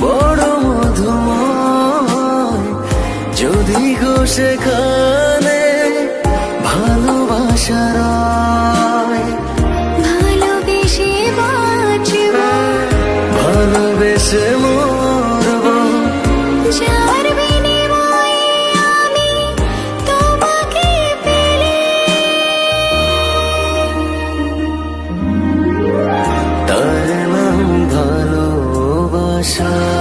বড় মধুময়। যদি গো সেখানে ভালোবাসার ভালোবেসে বাঁচব। ভালোবেসে 山。